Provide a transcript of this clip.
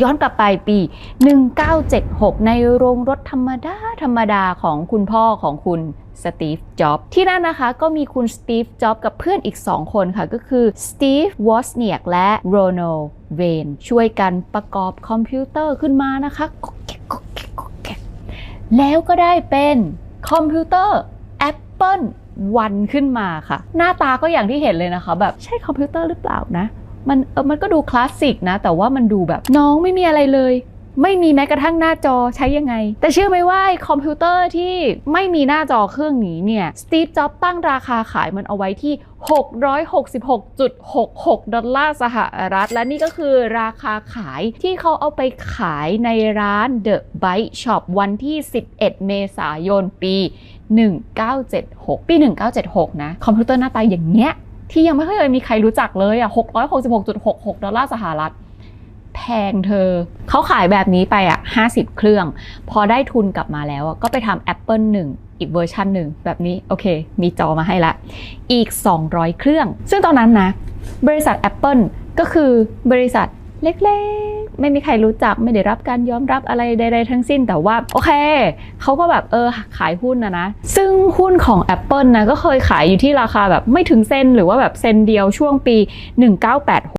ย้อนกลับไปปี 1976 ในโรงรถธรรมดา ธรรมดาของคุณพ่อของคุณสตีฟ จ็อบส์ที่นั่นนะคะก็มีคุณสตีฟ จ็อบส์กับเพื่อนอีก 2 คนค่ะ ก็คือสตีฟ วอสเนียกและโรนัลเวน ช่วยกันประกอบคอมพิวเตอร์ขึ้นมานะคะก๊อกแกก็แกก็แกแล้วก็ได้เป็นคอมพิวเตอร์ Apple วันขึ้นมาค่ะ หน้าตาก็อย่างที่เห็นเลยนะคะ แบบใช่คอมพิวเตอร์หรือเปล่านะ มันเออมันก็ดูคลาสสิกนะ แต่ว่ามันดูแบบน้องไม่มีอะไรเลย ไม่มีแม้กระทั่งหน้าจอใช้ยังไง แต่เชื่อไหมว่าคอมพิวเตอร์ที่ไม่มีหน้าจอเครื่องนี้เนี่ยสตีฟจ็อบตั้งราคาขายมันเอาไว้ที่ 666.66 ดอลลาร์สหรัฐ และนี่ก็คือราคาขายที่เขาเอาไปขายในร้าน The Byte Shop วันที่ 11 เมษายนปี 1976 ปี 1976 นะ คอมพิวเตอร์หน้าตาอย่างเงี้ย ที่ยังไม่เคยมีใครรู้จักเลยอะ666.66 ดอลลาร์สหรัฐ แพงเธอ เขาขายแบบนี้ไปอะ 50 เครื่อง พอได้ทุนกลับมาแล้วอะก็ไปทำ Apple 1อีกเวอร์ชันหนึ่งแบบนี้ โอเค มีจอมาให้ละ อีก 200 เครื่อง ซึ่งตอนนั้นนะ บริษัท Apple ก็คือบริษัท เล็กๆ ไม่มีใครรู้จักไม่ได้รับการยอมรับอะไรใดๆทั้งสิ้นแต่ว่า โอเคเขาก็แบบเออขายหุ้นนะนะ ซึ่งหุ้นของ Apple นะก็เคยขายอยู่ที่ราคาแบบไม่ถึงเซนหรือว่าแบบเซนเดียวช่วงปี 1986